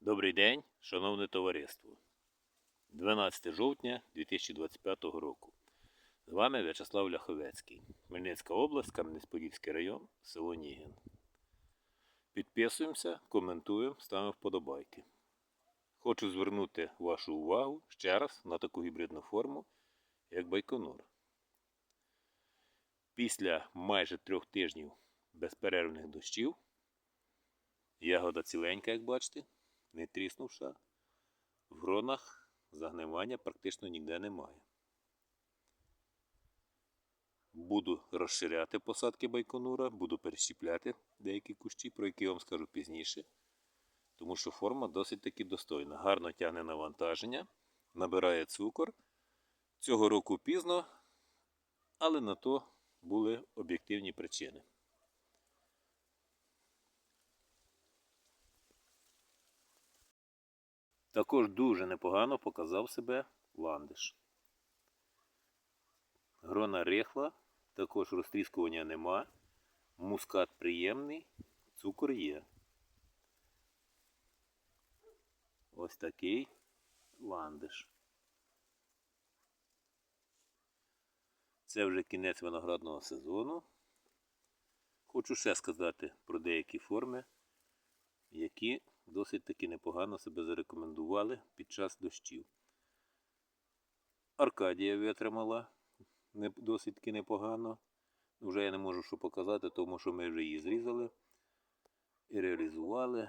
Добрий день, шановне товариство. 12 жовтня 2025 року. З вами В'ячеслав Ляховецький. Хмельницька область, Кам'янець-Подільський район, село Нігін. Підписуємося, коментуємо, ставимо вподобайки. Хочу звернути вашу увагу ще раз на таку гібридну форму, як Байконур. Після майже трьох тижнів безперервних дощів ягода ціленька, як бачите, не тріснувша. В гронах загнивання практично ніде немає. Буду розширяти посадки байконура, буду перещіпляти деякі кущі, про які я вам скажу пізніше. Тому що форма досить таки достойна. Гарно тягне навантаження, набирає цукор. Цього року пізно, але на то були об'єктивні причини. Також дуже непогано показав себе ландиш. Грона рихла, також розтріскування нема, мускат приємний, цукор є. Ось такий ландиш. Це вже кінець виноградного сезону. Хочу ще сказати про деякі форми, які досить таки непогано себе зарекомендували під час дощів. Аркадія витримала досить таки непогано. Вже я не можу що показати, тому що ми вже її зрізали і реалізували.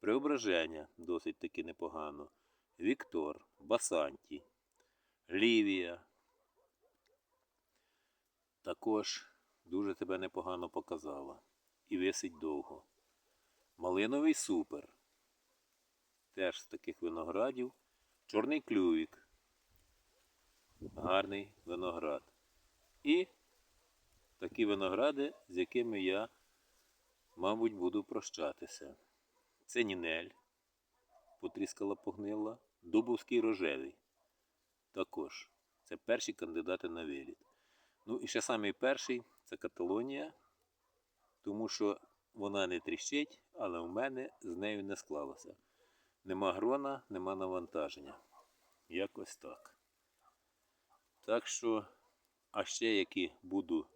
Преображення досить таки непогано. Віктор, Басанті, Лівія. Також дуже тебе непогано показала. І висить довго. Малиновий супер. Теж з таких виноградів. Чорний клювік. Гарний виноград. І такі виногради, з якими я, мабуть, буду прощатися. Це Нінель. Потріскала погнила. Дубовський рожевий. Також. Це перші кандидати на виліт. Ну і ще самий перший це Каталонія. Тому що вона не тріщить, але в мене з нею не склалося. Нема грона, нема навантаження. Якось так. Так що, а ще які буду,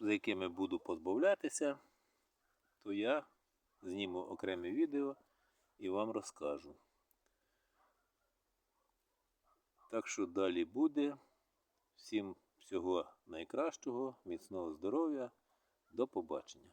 за якими буду позбавлятися, то я зніму окреме відео і вам розкажу. Так що далі буде. Всім всього найкращого, міцного здоров'я. До побачення.